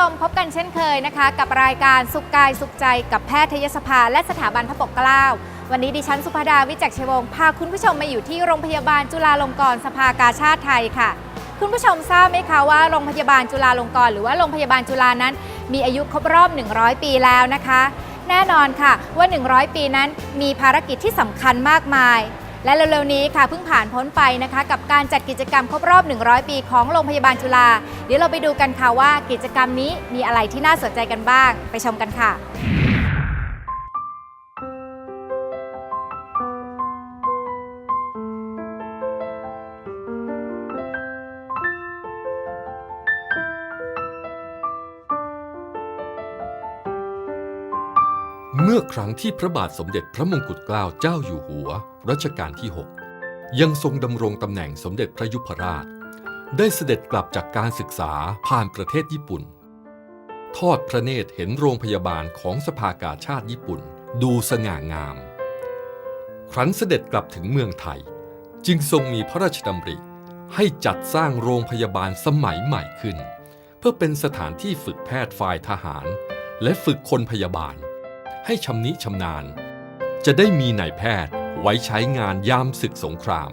ชมพบกันเช่นเคยนะคะ กับรายการสุขกายสุขใจกับแพทยสภา และสถาบันพระปกเกล้า วันนี้ดิฉันสุภดาวิจักชัยวงศ์พาคุณผู้ชมมาอยู่ที่โรงพยาบาลจุฬาลงกรณ์สภากาชาติไทยค่ะ คุณผู้ชมทราบไหมคะว่าโรงพยาบาลจุฬาลงกรณ์หรือว่าโรงพยาบาลจุฬานั้น มีอายุครบรอบ 100 ปีแล้วนะคะ แน่นอนค่ะว่า 100 ปีนั้นมีภารกิจที่สำคัญมากมาย และเร็วๆนี้ค่ะเพิ่งผ่านพ้นไปนะคะ กับการจัดกิจกรรมครบรอบ 100 ปีของโรงพยาบาลจุฬาเดี๋ยวเราไปดูกันค่ะว่ากิจกรรมนี้มีอะไรที่น่าสนใจกันบ้าง ไปชมกันค่ะ มื่อครั้งที่พระบาทสมเด็จพระมงกุฎเกล้าเจ้าอยู่หัวรัชกาลที่ 6 ยังทรงดำรงตำแหน่งสมเด็จพระยุพราช ได้เสด็จกลับจากการศึกษาผ่านประเทศญี่ปุ่น ทอดพระเนตรเห็นโรงพยาบาลของสภากาชาติญี่ปุ่น ดูสง่างาม ครั้นเสด็จกลับถึงเมืองไทย จึงทรงมีพระราชดำริให้จัดสร้างโรงพยาบาลสมัยใหม่ขึ้น เพื่อเป็นสถานที่ฝึกแพทย์ฝ่ายทหาร และฝึกคนพยาบาล ให้ชำนิชำนาญ จะได้มีนายแพทย์ไว้ใช้งานยามศึกสงคราม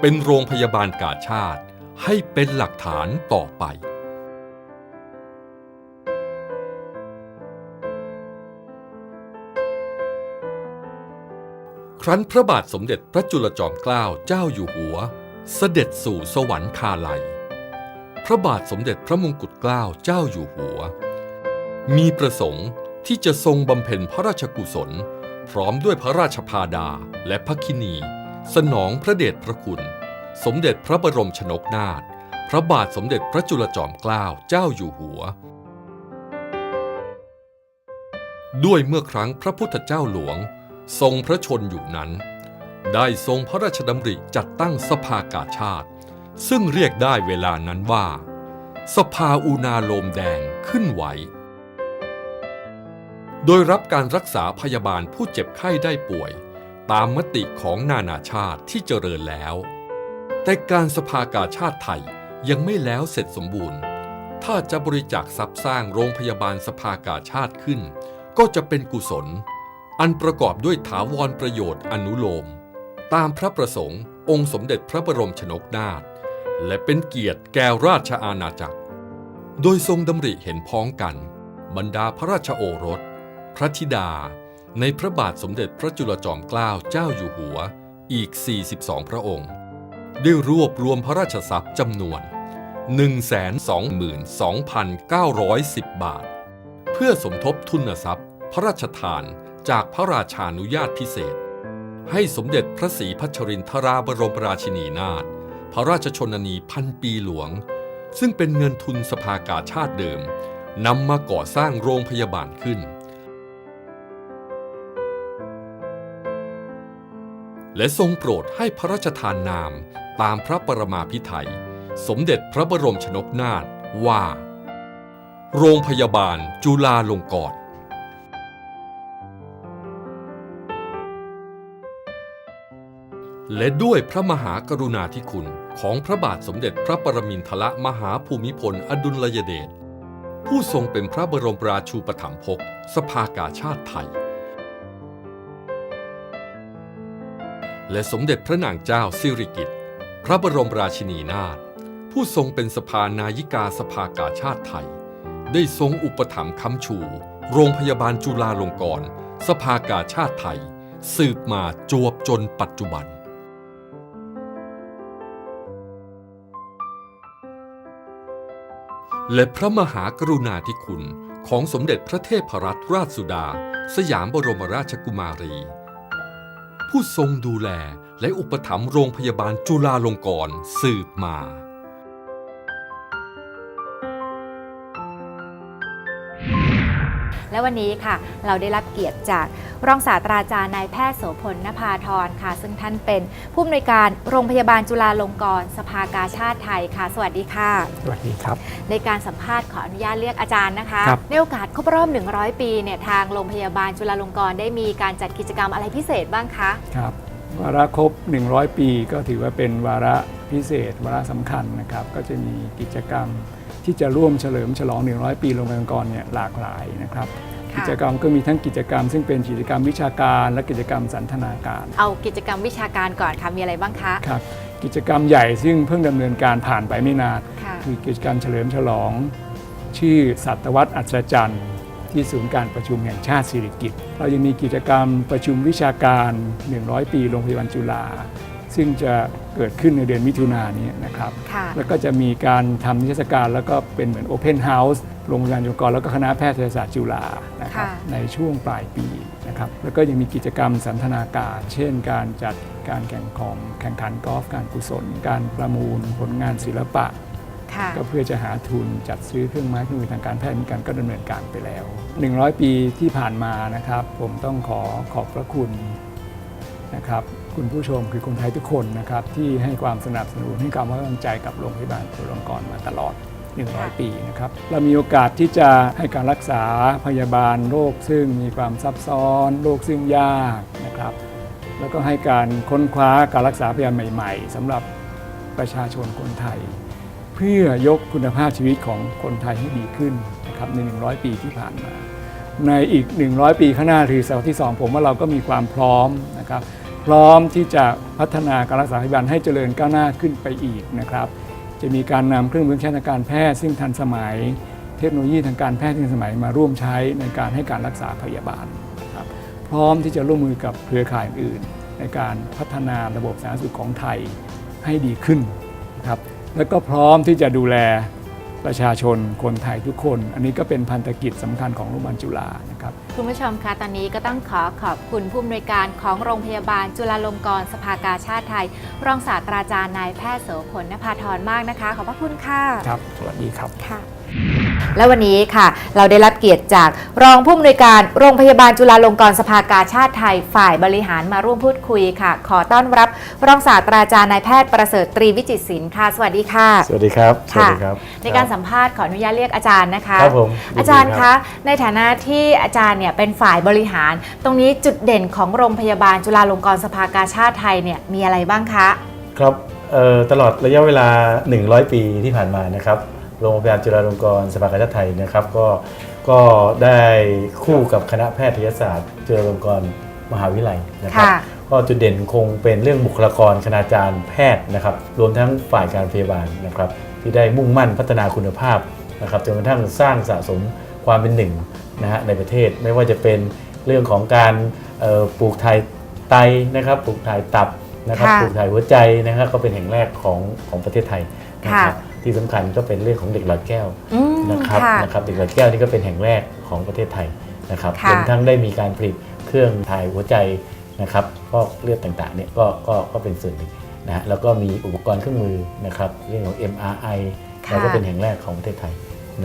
เป็นโรงพยาบาลกาชาติ ให้เป็นหลักฐานต่อไปครั้นพระบาทสมเด็จพระจุลจอมเกล้าเจ้าอยู่หัว เสด็จสู่สวรรคาลัย พระบาทสมเด็จพระมงกุฎเกล้าเจ้าอยู่หัว มีประสงค์ ที่จะทรงบำเพ็ญพระราชกุศล พร้อมด้วยพระราชพาดาและพระคินี สนองพระเดชพระคุณ สมเด็จพระบรมชนกนาถพระบาทสมเด็จพระจุลจอมเกล้าเจ้าอยู่หัว ด้วยเมื่อครั้งพระพุทธเจ้าหลวง ทรงพระชนอยู่นั้น ได้ทรงพระราชดำริจัดตั้งสภากาชาติ ซึ่งเรียกได้เวลานั้นว่า สภาอุณาโลมแดงขึ้นไหว โดยรับการรักษาพยาบาลผู้เจ็บไข้ได้ป่วย ตามมติของนานาชาติที่เจริญแล้ว แต่การสภากาชาติไทยยังไม่แล้วเสร็จสมบูรณ์ ถ้าจะบริจาคทรัพย์สร้างโรงพยาบาลสภากาชาติขึ้น ก็จะเป็นกุศล อันประกอบด้วยถาวรประโยชน์อนุโลม ตามพระประสงค์ องค์สมเด็จพระบรมชนกนาถและเป็นเกียรติแก่ราชอาณาจักร โดยทรงดำริเห็นพ้องกัน บรรดาพระราชโอรส พระธิดา ในพระบาทสมเด็จพระจุลจอมเกล้าเจ้าอยู่หัวอีก 42 พระองค์ ได้รวบรวมพระราชทรัพย์จำนวน 122,910 บาท เพื่อสมทบทุนทรัพย์ พระราชทานจากพระราชานุญาตพิเศษ ให้สมเด็จพระศรีพัชรินทราบรมราชินีนาถพระราชชนนีพันปีหลวง ซึ่งเป็นเงินทุนสภากาชาติเดิมนำมาก่อสร้างโรงพยาบาลขึ้น และทรงโปรดให้พระราชทานนามตามพระปรมาภิไธยสมเด็จพระบรมชนกนาถว่า โรงพยาบาลจุฬาลงกรณ์และด้วยพระมหากรุณาธิคุณของพระบาทสมเด็จพระปรมินทรมหาภูมิพลอดุลยเดชผู้ทรงเป็นพระบรมราชูปถัมภกสภากาชาติไทย และสมเด็จพระนางเจ้าสิริกิติ์พระบรมราชินีนาถผู้ทรงเป็นสภานายิกาสภากาชาติไทย ได้ทรงอุปถัมภ์ค้ำชู โรงพยาบาลจุฬาลงกรณ์สภากาชาติไทย สืบมาจวบจนปัจจุบันและพระมหากรุณาธิคุณของสมเด็จพระเทพรัตนราชสุดา สยามบรมราชกุมารี ผู้ทรงดูแลและอุปถัมภ์โรงพยาบาลจุฬาลงกรณ์สืบมา และวันนี้ค่ะ เราได้รับเกียรติจากรองศาสตราจารย์นายแพทย์โสพลนภาธรค่ะ ซึ่งท่านเป็นผู้อำนวยการโรงพยาบาลจุฬาลงกรณ์สภากาชาติไทยค่ะ สวัสดีค่ะ สวัสดีครับ ในการสัมภาษณ์ขออนุญาตเรียกอาจารย์นะคะ ครับ ในโอกาสครบรอบ 100 ปีเนี่ยทางโรงพยาบาลจุฬาลงกรณ์ได้มีการจัดกิจกรรมอะไรพิเศษบ้างคะ ครับวาระครบ 100 ปีก็ถือว่าเป็นวาระพิเศษ วาระสำคัญนะครับ ก็จะมีกิจกรรม ที่จะร่วมเฉลิมฉลอง 100 ปีโรงพยาบาลกรเนี่ยหลากหลายนะครับค่ะกิจกรรมก็มีทั้งกิจกรรม ซึ่งเป็นกิจกรรมวิชาการและกิจกรรมสันทนาการ เอากิจกรรมวิชาการก่อนค่ะมีอะไรบ้างคะครับกิจกรรมใหญ่ซึ่งเพิ่งดำเนินการผ่านไปไม่นานค่ะคือกิจกรรมเฉลิมฉลอง ชื่อศตวรรษอัศจรรย์ ที่ศูนย์การประชุมแห่งชาติสิริกิติ์เรายังมีกิจกรรมประชุมวิชาการ 100 ปีโรงพยาบาลจุฬา ซึ่งจะเกิดขึ้นในเดือนมิถุนายนนี้นะครับ ค่ะ แล้วก็จะมีการทำนิทรรศการแล้วก็เป็นเหมือน Open House โรงพยาบาลจุฬาแล้วก็คณะแพทยศาสตร์จุฬานะครับค่ะในช่วงปลายปีนะครับแล้วก็ยังมีกิจกรรมสันทนาการ เช่น การจัดการแข่งของแข่งขันกอล์ฟการกุศล การประมูลผลงานศิลปะ ค่ะ ก็เพื่อจะหาทุนจัดซื้อเครื่องไม้เครื่องมือทางการแพทย์มีการก็ดำเนินการไปแล้ว 100 ปีที่ผ่านมานะครับ ผมต้องขอขอบพระคุณ นะครับคุณผู้ชมคือคนไทยทุกคนนะครับที่ให้ความสนับสนุนให้ความไว้วางใจกับโรงพยาบาลจุฬาลงกรณ์มาตลอด 100 ปีนะครับเรามีโอกาสที่จะให้การรักษาพยาบาลโรคซึ่งมีความซับซ้อนโรคซึ่งยากนะครับ แล้วก็ให้การค้นคว้าการรักษาพยาบาลใหม่ ๆสำหรับประชาชนคนไทย เพื่อยกคุณภาพชีวิตของคนไทยให้ดีขึ้นนะครับใน 100 ปีที่ผ่านมา ในอีก 100 ปีข้างหน้าคือเสาที่ 2 ผมว่าเราก็มีความพร้อมนะครับพร้อมที่จะพัฒนาการรักษาพยาบาลให้เจริญก้าวหน้าขึ้นไปอีกนะครับจะมีการนำเครื่องมือทางการแพทย์ซึ่งทันสมัย เทคโนโลยีทางการแพทย์ที่ทันสมัยมาร่วมใช้ในการให้การรักษาพยาบาลครับพร้อมที่จะร่วมมือกับเครือข่ายอื่น ในการพัฒนาระบบสาธารณสุขของไทยให้ดีขึ้นนะครับแล้วก็พร้อมที่จะดูแล ประชาชนคนไทยทุกคน อันนี้ก็เป็นพันธกิจสำคัญของโรงพยาบาลจุฬานะครับคุณผู้ชมคะตอนนี้ก็ต้องขอขอบคุณผู้อำนวยการของโรงพยาบาลจุฬาลงกรณ์สภากาชาติไทย รองศาสตราจารย์นายแพทย์โสพลนภาธรมากนะคะ ขอบพระคุณค่ะ ครับสวัสดีครับ ค่ะ และวันนี้ค่ะ เราได้รับเกียรติจากรองผู้อำนวยการโรงพยาบาลจุฬาลงกรณ์สภากาชาติไทยฝ่ายบริหารมาร่วมพูดคุยค่ะ ขอต้อนรับรองศาสตราจารย์นายแพทย์ประเสริฐตรีวิจิตรศิลป์ค่ะ สวัสดีค่ะ สวัสดีครับสวัค่ะสดีครับในการสัมภาษณ์ขออนุญาตเรียกอาจารย์นะคะครับผมยินดีอาจารย์ครัคะบในฐานะที่อาจารย์เนี่ยเป็นฝ่ายบริหาร ตรงนี้จุดเด่นของโรงพยาบาลจุฬาลงกรณ์สภากาชาติไทยเนี่ยมีอะไรบ้างคะ ครับเอ่อตลอดระยะเวลา 100 ปีที่ผ่านมานะครับ โรงพยาบาลจุฬาลงกรณ์สภากาชาติไทยนะครับก็ก็ได้คู่กับคณะแพทยศาสตร์จุฬาลงกรณ์มหาวิทยาลัยนะครับ ค่ะก็จุดเด่นคงเป็นเรื่องบุคลากรคณาจารย์แพทย์นะครับ รวมทั้งฝ่ายการพยาบาลนะครับ ที่ได้มุ่งมั่นพัฒนาคุณภาพนะครับจนกระทั่งสร้างสะสมความเป็นหนึ่งนะฮะในประเทศไม่ว่าจะเป็นเรื่องของการเอ่อปลูกถ่ายไตนะครับ ปลูกถ่ายตับนะครับค่ะ ปลูกถ่ายหัวใจนะครับก็เป็นแห่งแรกของของประเทศไทยนะครับค่ะ ที่สำคัญก็เป็นเรื่องของเด็กหลอดแก้วอืมนะครับค่ะนะครับเด็กหลอดแก้วนี่ก็เป็นแห่งแรกของประเทศไทยนะครับค่ะรวมทั้งได้มีการผลิตเครื่องถ่ายหัวใจนะครับฟอกเลือดต่างๆเนี่ยก็ก็ก็เป็นส่วนหนึ่งนะฮะแล้วก็มีอุปกรณ์เครื่องมือนะครับเรื่องของ MRI ค่ะแล้วก็เป็นแห่งแรกของประเทศไทย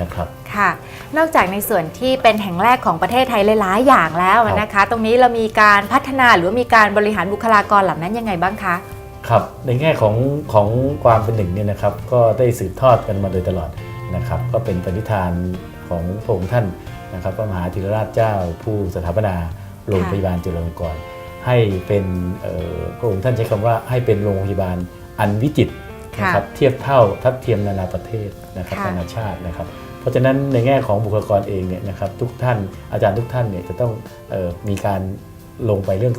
นะครับค่ะ นอกจากในส่วนที่เป็นแห่งแรกของประเทศไทยหลายๆอย่างแล้วครับนะคะ ตรงนี้เรามีการพัฒนาหรือว่ามีการบริหารบุคลากรเหล่านั้นยังไงบ้างคะ ครับในแง่ของของความเป็นหนึ่งเนี่ยนะครับ ก็ได้สืบทอดกันมาโดยตลอดนะครับ ก็เป็นปณิธานของพระองค์ท่านนะครับพระมหาธีรราชเจ้าผู้สถาปนาโรงพยาบาลจุฬาลงกรณ์ให้เป็นเอ่อพระองค์ท่านใช้คำว่าให้เป็นโรงพยาบาลอันวิจิตรนะครับเทียบเท่าทัดเทียมนานาประเทศนะครับค่ะนานาชาตินะครับ เพราะฉะนั้นในแง่ของบุคลากรเองเนี่ยนะครับทุกท่านอาจารย์ทุกท่านเนี่ยจะต้องเออมีการลงไปเรื่อง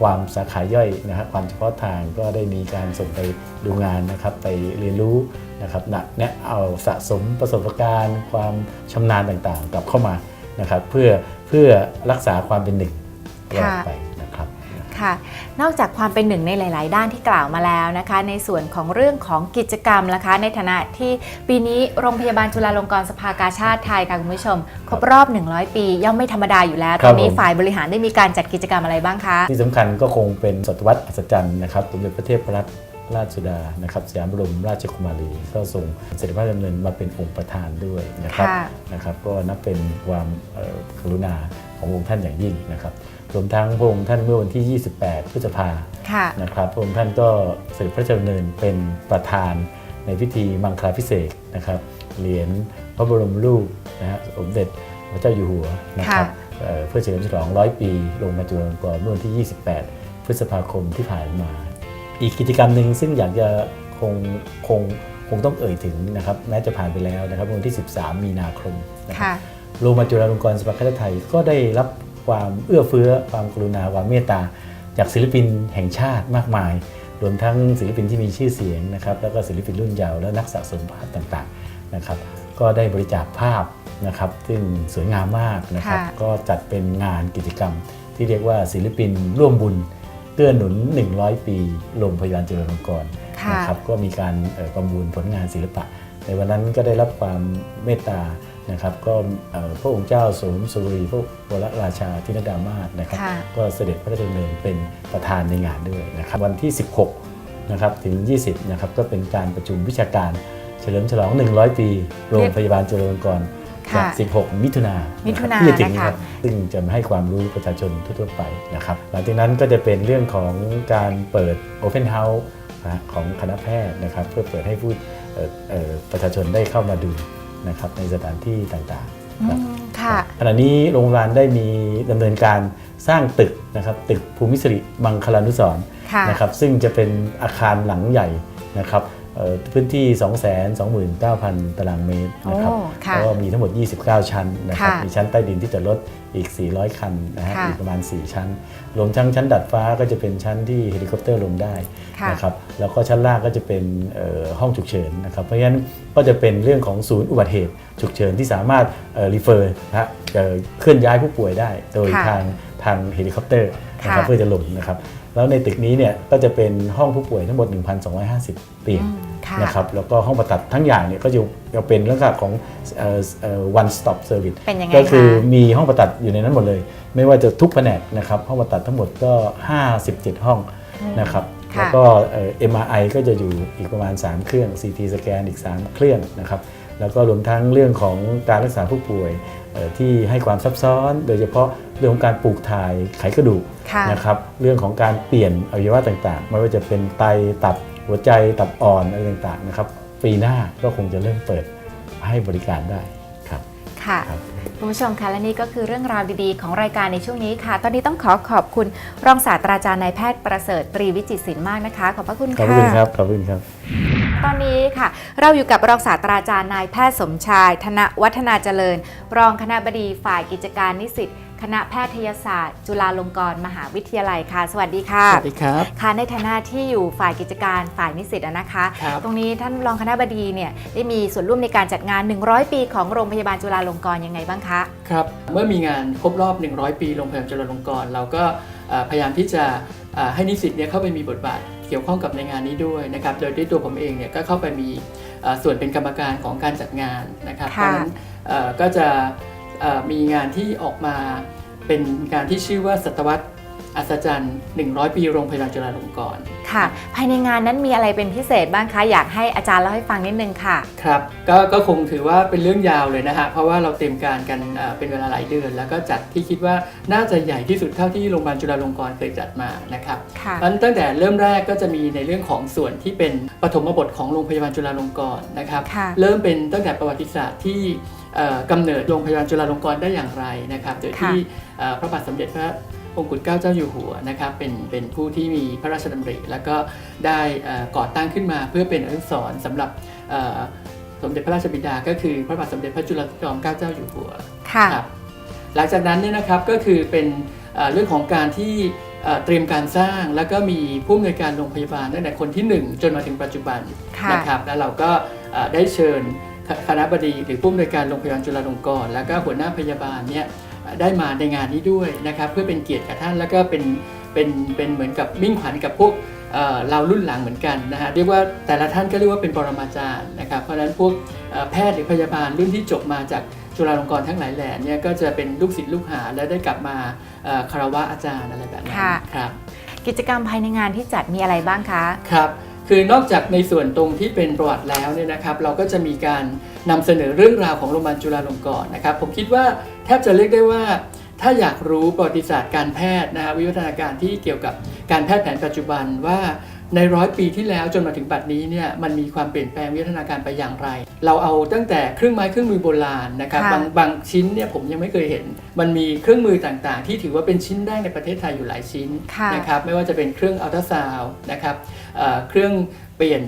ความสาขาย่อยนะครับความเฉพาะทางก็ได้มีการส่งไปดูงานนะครับไปเรียนรู้นะครับนะแนะเอาสะสมประสบการณ์ ความชำนาญต่างๆ กลับเข้ามานะครับเพื่อเพื่อรักษาความเป็นหนึ่งตลอดค่ะไปนะ ครับค่ะ นอกจากความเป็นหนึ่งในหลาย ๆ ด้านที่กล่าวมาแล้วนะคะ ในส่วนของเรื่องของกิจกรรมนะคะ ในฐานะที่ปีนี้โรงพยาบาลจุฬาลงกรณ์สภากาชาติไทยค่ะคุณผู้ชม ครบรอบ 100 ปี ย่อมไม่ธรรมดาอยู่แล้วคตรัอบนนี้ผมฝ่ายบริหารได้มีการจัดกิจกรรมอะไรบ้างคะ ที่สำคัญก็คงเป็นศตวรรษอัศจรรย์นะครับสมเด็จพระเทพรัตนราชสุดา นะครับสยามบรมราชกุมารี ก็ทรงเสด็จพระดำเนินมาเป็นองค์ประธานด้วยนะครับค่ะนะครับ ก็นับเป็นความเอ่อกรุณา ขององค์ท่านอย่างยิ่งนะครับรวมทั้งพระองค์ท่านเมื่อวันที่ 28 พฤษภาค่ะนะครับพระองค์ท่านก็เสด็จพระราชดำเนินเป็นประธานในพิธีมังคลาพิเศษกนะครับเหรียญพระบรมรูปนะฮะสมเด็จพระเจ้าอยู่หัวนะครับค่ะเอ่อเพื่อเฉลิมฉลองร้อยปีโรงพยาบาลจุฬาลงกรณ์เมื่อวันที่ 28 พฤษภาคมที่ผ่านมา อีกกิจกรรมหนึ่งซึ่งอยากจะคงคงคคงต้องเอ่ยถึงนะครับแม้จะผ่านไปแล้วนะครับวันที่ 13 มีนาคมนะครับค่ะ โรงพยาบาลจุฬาลงกรณ์สภากาชาติไทย ก็ได้รับความเอื้อเฟื้อความกรุณาความเมตตา จากศิลปินแห่งชาติมากมาย รวมทั้งศิลปินที่มีชื่อเสียงนะครับแล้วก็ศิลปินรุ่นเยาว์และนักสะสมภาพต่างๆนะครับก็ได้บริจาคภาพนะครับซึ่งสวยงามมากนะครับค่ะก็จัดเป็นงานกิจกรรม ที่เรียกว่าศิลปินร่วมบุญเกื้อหนุน 100 ปีโรงพยาบาลจุฬาลงกรณ์ค่ะนะครับก็มีการเอ่อประมูลผลงานศิลปะ ในวันนั้นก็ได้รับความเมตตา นะครับก็เอ่อพระองค์เจ้าสมสุรีพระวรราชาธินดามาศนะครับค่ะก็เสด็จพระราชดำเนินเป็นประธานในงานด้วยนะครับ วันที่ 16นะครับถึง 20นะครับก็เป็นการประชุมวิชาการเฉลิมฉลอง 100 ปี โรงพยาบาลจุฬาลงกรณ์ค่ะจาก 16 มิถุนายนมิถุนาที่จะถึงนะคะครับซึ่งจะมาให้ความรู้ประชาชนทั่วๆไปนะครับ หลังจากนั้นก็จะเป็นเรื่องของการเปิด Open House นะของคณะแพทย์นะครับ เพื่อเปิดให้ผู้เอ่อเอ่อประชาชนได้เข้ามาดู นะครับในสถานที่ต่างๆครับอืมค่ะขณะนี้โรงพยาบาลได้มีดำเนินการสร้างตึกนะครับตึกภูมิสิริมังคลานุสรณ์ค่ะนะครับซึ่งจะเป็นอาคารหลังใหญ่นะครับเอ่อ พื้นที่ 229,000 ตารางเมตรนะครับโอ้ค่ะแล้วก็มีทั้งหมด 29 ชั้นนะครับค่ะมีชั้นใต้ดินที่จอดรถอีก 400 คันนะฮะค่ะอีกประมาณ 4 ชั้น รวมทั้งชั้นดัดฟ้าก็จะเป็นชั้นที่เฮลิคอปเตอร์ลงได้ค่ะนะครับแล้วก็ชั้นล่างก็จะเป็นเอ่อห้องฉุกเฉินนะครับเพราะฉะนั้นก็จะเป็นเรื่องของศูนย์อุบัติเหตุฉุกเฉินที่สามารถรีเฟอร์นะฮะเอ่อเคลื่อนย้ายผู้ป่วยได้ โดยค่ะทางทางเฮลิคอปเตอร์นะครับค่ะเพื่อจะลงนะครับ แล้วในตึกนี้เนี่ยก็จะเป็นห้องผู้ป่วยทั้งหมด 1,250 เตียงอืมค่ะนะครับแล้วก็ห้องผ่าตัดทั้งอย่างเนี่ยก็จะจะเป็นลักษณะของเอ่อเอ่อ one stop service เป็นยังไงก็คือคะมีห้องผ่าตัดอยู่ในนั้นหมดเลย ไม่ว่าจะทุกแผนกนะครับห้องผ่าตัดทั้งหมดก็ 57 ห้องนะครับค่ะ แล้วก็เอ่อ MRI ก็จะอยู่อีกประมาณ 3 เครื่อง CT สแกนอีก 3 เครื่องนะครับแล้วก็รวมทั้งเรื่องของการรักษาผู้ป่วยเอ่อที่ให้ความซับซ้อน โดยเฉพาะเรื่องของการปลูกถ่ายไขกระดูกค่ะนะครับเรื่องของการเปลี่ยนอวัยวะต่างๆ ไม่ว่าจะเป็นไตตับหัวใจตับอ่อนอะไรต่างๆนะครับปีหน้าก็คงจะเริ่มเปิดให้บริการได้ครับค่ะ ครับคุณผู้ชมคะและนี่ก็คือเรื่องราวดีๆ ของรายการในช่วงนี้ค่ะ ตอนนี้ต้องขอขอบคุณรองศาสตราจารย์นายแพทย์ประเสริฐตรีวิจิตรศิลป์มากนะคะ ขอบพระคุณขอบค่ะ คุณครับ ขอบคุณครับ ตอนนี้ค่ะ เราอยู่กับรองศาสตราจารย์นายแพทย์สมชาย ธนวัฒนาเจริญ รองคณะบดีฝ่ายกิจการนิสิต คณะแพทยศาสตร์ จุฬาลงกรณ์มหาวิทยาลัยค่ะ สวัสดีค่ะ สวัสดีครับ ค่ะ ในฐานะที่อยู่ฝ่ายกิจการฝ่ายนิสิตอะนะคะครับตรงนี้ท่านรองคณะบดีเนี่ยได้มีส่วนร่วมในการจัดงาน 100 ปีของโรงพยาบาลจุฬาลงกรณ์ยังไงบ้างคะ ครับ เมื่อมีงานครบรอบ 100 ปีโรงพยาบาลจุฬาลงกรณ์เราก็เอ่อพยายามที่จะเอ่อให้นิสิตเนี่ยเข้าไปมีบทบาทเกี่ยวข้องกับในงานนี้ด้วยนะครับ โดยด้วยตัวผมเองเนี่ยก็เข้าไปมีเอ่อส่วนเป็นกรรมการของการจัดงานนะครับ เพค่ะราะฉะนั้นเอ่อก็จะเอ่อ มีงานที่ออกมาเป็นงานที่ชื่อว่าศตวรรษอัศจรรย์ 100 ปีโรงพยาบาลจุฬาลงกรณ์ค่ะ ภายในงานนั้นมีอะไรเป็นพิเศษบ้างคะ อยากให้อาจารย์เล่าให้ฟังนิดนึงค่ะ ครับก็ก็คงถือว่าเป็นเรื่องยาวเลยนะฮะ เพราะว่าเราเตรียมการกันเอ่อเป็นเวลาหลายเดือน แล้วก็จัดที่คิดว่าน่าจะใหญ่ที่สุดเท่าที่โรงพยาบาลจุฬาลงกรณ์เคยจัดมานะครับค่ะมันตั้งแต่เริ่มแรกก็จะมีในเรื่องของส่วนที่เป็นปฐมบทของโรงพยาบาลจุฬาลงกรณ์นะครับค่ะเริ่มเป็นตั้งแต่ประวัติศาสตร์ที่เอ่อ กำเนิดโรงพยาบาลจุฬาลงกรณ์ได้อย่างไรนะครับ โดยที่เอ่อพระบาทสมเด็จพระองค์กุฎเกล้าเจ้าอยู่หัวนะครับเป็นเป็นผู้ที่มีพระราชดำริ แล้วก็ได้เอ่อก่อตั้งขึ้นมาเพื่อเป็นอนุสรณ์สำหรับเอ่อสมเด็จพระราชบิดาก็คือพระบาทสมเด็จพระจุลจอมเกล้าเจ้าอยู่หัวค่ะครับหลังจากนั้นเนี่ยนะครับก็คือเป็นเอ่อเรื่องของการที่เอ่อเตรียมการสร้างแล้วก็มีผู้อำนวยการโรงพยาบาลตั้งแต่คนที่ 1 จนมาถึงปัจจุบันค่ะนะครับแล้วเราก็เอ่อได้เชิญ คคณะบดีหรือผู้อำนวยการโรงพยาบาลจุฬาลงกรณ์แล้วก็หัวหน้าพยาบาลเนี่ยเอ่อได้มาในงานนี้ด้วยนะครับ เพื่อเป็นเกียรติกับท่านแล้วก็เป็นเป็นเป็นเหมือนกับมิ่งขวัญกับพวกเอ่อเรารุ่นหลังเหมือนกันนะฮะเรียกว่าแต่ละท่านก็เรียกว่าเป็นปรมาจารย์นะครับเพราะฉะนั้นพวกเอ่อแพทย์หรือพยาบาลรุ่นที่จบมาจากจุฬาลงกรณ์ทั้งหลายแหล่เนี่ยก็จะเป็นลูกศิษย์ลูกหาและได้กลับมาเอ่อคารวะอาจารย์อะไรแบบนั้นค่ะครับกิจกรรมภายในงานที่จัดมีอะไรบ้างคะครับ คือนอกจากในส่วนตรงที่เป็นประวัติแล้วเนี่ยนะครับ เราก็จะมีการนำเสนอเรื่องราวของโรงพยาบาลจุฬาลงกรณ์นะครับ ผมคิดว่าแทบจะเรียกได้ว่า ถ้าอยากรู้ประวัติศาสตร์การแพทย์นะฮะวิวัฒนาการที่เกี่ยวกับการแพทย์แผนปัจจุบันว่าในร้อยปีที่แล้วจนมาถึงปัจจุบันนี้เนี่ยมันมีความเปลี่ยนแปลงวิวัฒนาการไปอย่างไร เราเอาตั้งแต่เครื่องไม้เครื่องมือโบราณนะครับค่ะบางบางชิ้นเนี่ยผมยังไม่เคยเห็น มันมีเครื่องมือต่างๆ ที่ถือว่าเป็นชิ้นแรกในประเทศไทยอยู่หลายชิ้นค่ะนะครับไม่ว่าจะเป็นเครื่องอัลตราซาวน์นะครับ เอ่อเครื่องเปลี่ยน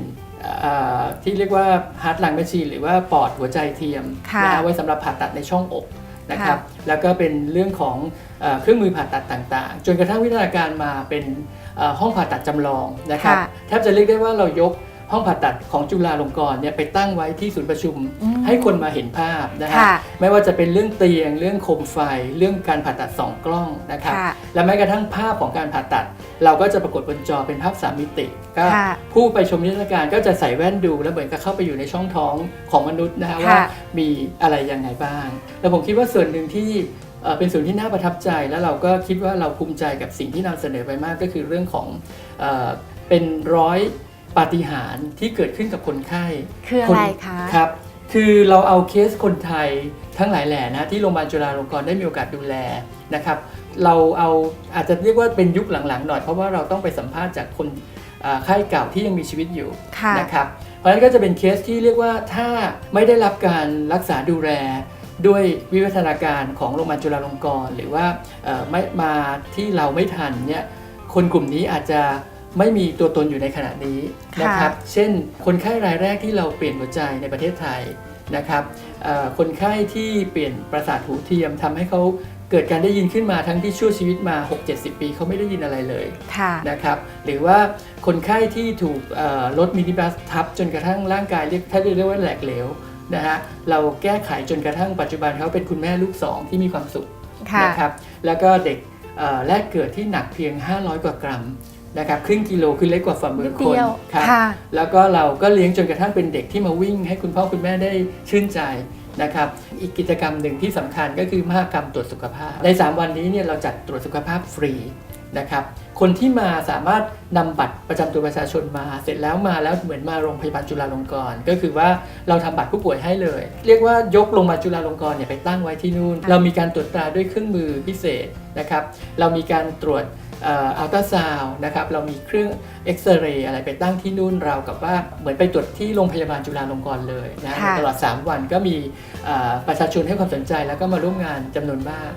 เอ่อที่เรียกว่า heart lung machine หรือว่าปอดหัวใจเทียมค่ะนะฮะไว้สำหรับผ่าตัดในช่องอกนะครับค่ะแล้วก็เป็นเรื่องของเอ่อเครื่องมือผ่าตัดต่างๆ จนกระทั่งวิทยาการมาเป็นเอ่อห้องผ่าตัดจำลองนะครับค่ะแทบจะเรียกได้ว่าเรายก ห้องผ่าตัดของจุฬาลงกรณ์เนี่ยไปตั้งไว้ที่ศูนย์ประชุมอืมให้คนมาเห็นภาพนะฮะค่ะไม่ว่าจะเป็นเรื่องเตียง เรื่องโคมไฟ เรื่องการผ่าตัดสองกล้องนะครับค่ะและแม้กระทั่งภาพของการผ่าตัด เราก็จะปรากฏบนจอเป็นภาพสามมิติก็ค่ะผู้ไปชมนิทรรศการก็จะใส่แว่นดู แล้วเหมือนกับเข้าไปอยู่ในช่องท้องของมนุษย์นะฮะค่ะว่ามีอะไรยังไงบ้าง แล้วผมคิดว่าส่วนหนึ่งที่เอ่อเป็นส่วนที่น่าประทับใจ แล้วเราก็คิดว่าเราภูมิใจกับสิ่งที่นำเสนอไปมากก็คือเรื่องของเออเป็นร้อย ปาฏิหาริย์ที่เกิดขึ้นกับคนไข้คืออะไรคะ ครับ คือเราเอาเคสคนไทยทั้งหลายแหล่นะที่โรงพยาบาลจุฬาลงกรณ์ได้มีโอกาสดูแลนะครับ เราเอาอาจจะเรียกว่าเป็นยุคหลังๆหน่อย เพราะว่าเราต้องไปสัมภาษณ์จากคนอ่าไข้เก่าที่ยังมีชีวิตอยู่ค่ะนะครับเพราะฉะนั้นก็จะเป็นเคสที่เรียกว่าถ้าไม่ได้รับการรักษาดูแลด้วยวิวัฒนาการของโรงพยาบาลจุฬาลงกรณ์หรือว่าเอ่อไม่มาที่เราไม่ทันเนี่ยคนกลุ่มนี้อาจจะ ไม่มีตัวตนอยู่ในขณะนี้นะครับ เช่น คนไข้รายแรกที่เราเปลี่ยนหัวใจในประเทศไทยนะครับเอ่อคนไข้ที่เปลี่ยนประสาทหูเทียมทำให้เขาเกิดการได้ยินขึ้นมาทั้งที่ชั่วชีวิตมา 6-70 ปีเขาไม่ได้ยินอะไรเลยค่ะนะครับ หรือว่าคนไข้ที่ถูกเอ่อรถมินิบัสทับจนกระทั่งร่างกายเรียกถ้าเรียกว่าแหลกเหลวนะฮะเราแก้ไขจนกระทั่งปัจจุบันเขาเป็นคุณแม่ลูกสองที่มีความสุขค่ะนะครับแล้วก็เด็กเอ่อแรกเกิดที่หนักเพียง 500 กว่ากรัม นะครับครึ่งกิโลคือเล็กกว่าฝ่ามืนิอดคเดีนยวครับค่ะแล้วก็เราก็เลี้ยงจนกระทั่งเป็นเด็กที่มาวิ่ง ให้คุณพ่อคุณแม่ได้ชื่นใจนะครับอีกกิจกรรมหนึ่งที่สำคัญก็คือมหกรรมตรวจสุขภาพ ใน 3 วันนี้เนี่ยเราจัดตรวจสุขภาพฟรี นะครับคนที่มาสามารถนำบัตรประจำตัวประชาชนมาเสร็จแล้วมาแล้วเหมือนมาโรงพยาบาลจุฬาลงกรณ์ก็คือว่าเราทำบัตรผู้ป่วยให้เลย เรียกว่ายกโรงพยาบาลจุฬาลงกรณ์เนี่ยไปตั้งไว้ที่นู่น เรามีการตรวจตราด้วยเครื่องมือพิเศษนะครับเรามีการตรวจอัลตราซาวนะครับเรามีเครื่องเอ็กซเรย์อะไรไปตั้งที่นู่นเราวกับว่าเหมือนไปตรวจที่โรงพยาบาลจุฬาลงกรณ์เลยนะค่ะตลอด 3 วันก็มีเอ่อประชาชนให้ความสนใจแล้วก็มาร่วมงานจำนวนมาก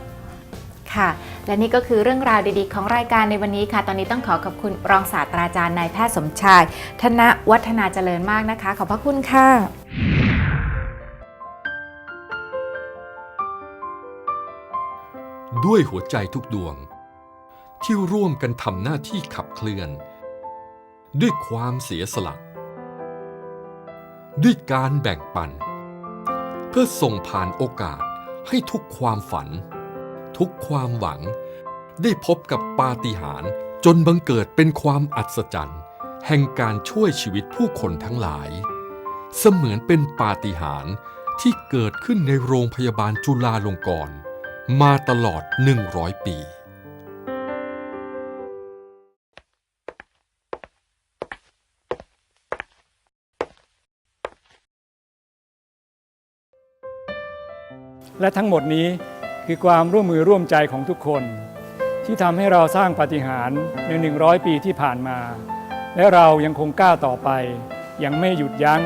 ค่ะ และนี่ก็คือเรื่องราวดีๆ ของรายการในวันนี้ค่ะ ตอนนี้ต้องขอขอบคุณรองศาสตราจารย์นายแพทย์สมชาย ธนวัฒนาเจริญมากนะคะ ขอบพระคุณค่ะด้วยหัวใจทุกดวง ที่ร่วมกันทำหน้าที่ขับเคลื่อน ด้วยความเสียสละ ด้วยการแบ่งปัน เพื่อส่งผ่านโอกาสให้ทุกความฝัน ทุกความหวัง ได้พบกับปาฏิหาริย์จนบังเกิดเป็นความอัศจรรย์ แห่งการช่วยชีวิตผู้คนทั้งหลาย เสมือนเป็นปาฏิหาริย์ที่เกิดขึ้นในโรงพยาบาลจุฬาลงกรณ์มาตลอด 100 ปี และทั้งหมดนี้ คือความร่วมมือร่วมใจของทุกคน ที่ทำให้เราสร้างปาฏิหาริย์ใน 100 ปีที่ผ่านมา และเรายังคงก้าวต่อไป ยังไม่หยุดยัง้ง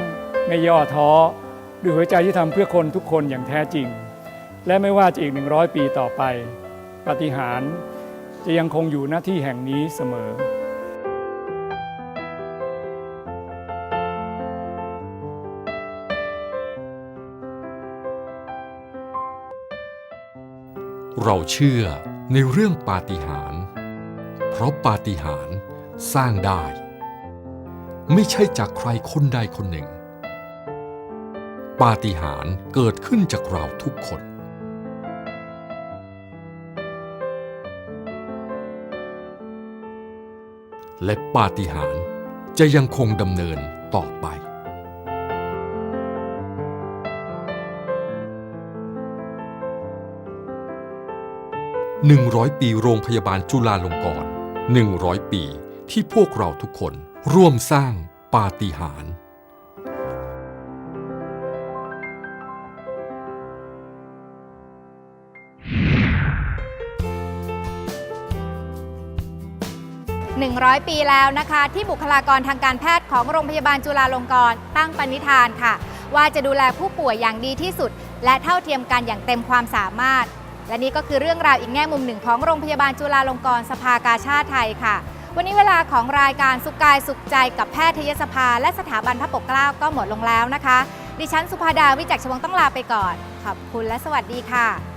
ไม่ย่อท้อด้วยหัวใจที่ทำเพื่อคนทุกคนอย่างแท้จริง และไม่ว่าจะอีก 100 ปีต่อไปปาฏิหาริย์จะยังคงอยู่หน้าที่แห่งนี้เสมอ เราเชื่อในเรื่องปาฏิหาริย์เพราะปาฏิหาริย์สร้างได้ ไม่ใช่จากใครคนใดคนหนึ่ง ปาฏิหาริย์เกิดขึ้นจากเราทุกคนและปาฏิหาริย์จะยังคงดำเนินต่อไป 100 ปีโรงพยาบาลจุฬาลงกรณ์100 ปีที่พวกเราทุกคนร่วมสร้างปาฏิหาริย์100 ปีแล้วนะคะ ที่บุคลากรทางการแพทย์ของโรงพยาบาลจุฬาลงกรณ์ตั้งปณิธานค่ะ ว่าจะดูแลผู้ป่วยอย่างดีที่สุด และเท่าเทียมกันอย่างเต็มความสามารถ และนี่ก็คือเรื่องราวอีกแง่มุมหนึ่งของโรงพยาบาลจุฬาลงกรณ์สภากาชาติไทยค่ะ วันนี้เวลาของรายการสุขกายสุขใจกับแพทยสภา และสถาบันพระปกเกล้าก็หมดลงแล้วนะคะ ดิฉันสุภาดาวิจักชวงต้องลาไปก่อน ขอบคุณและสวัสดีค่ะ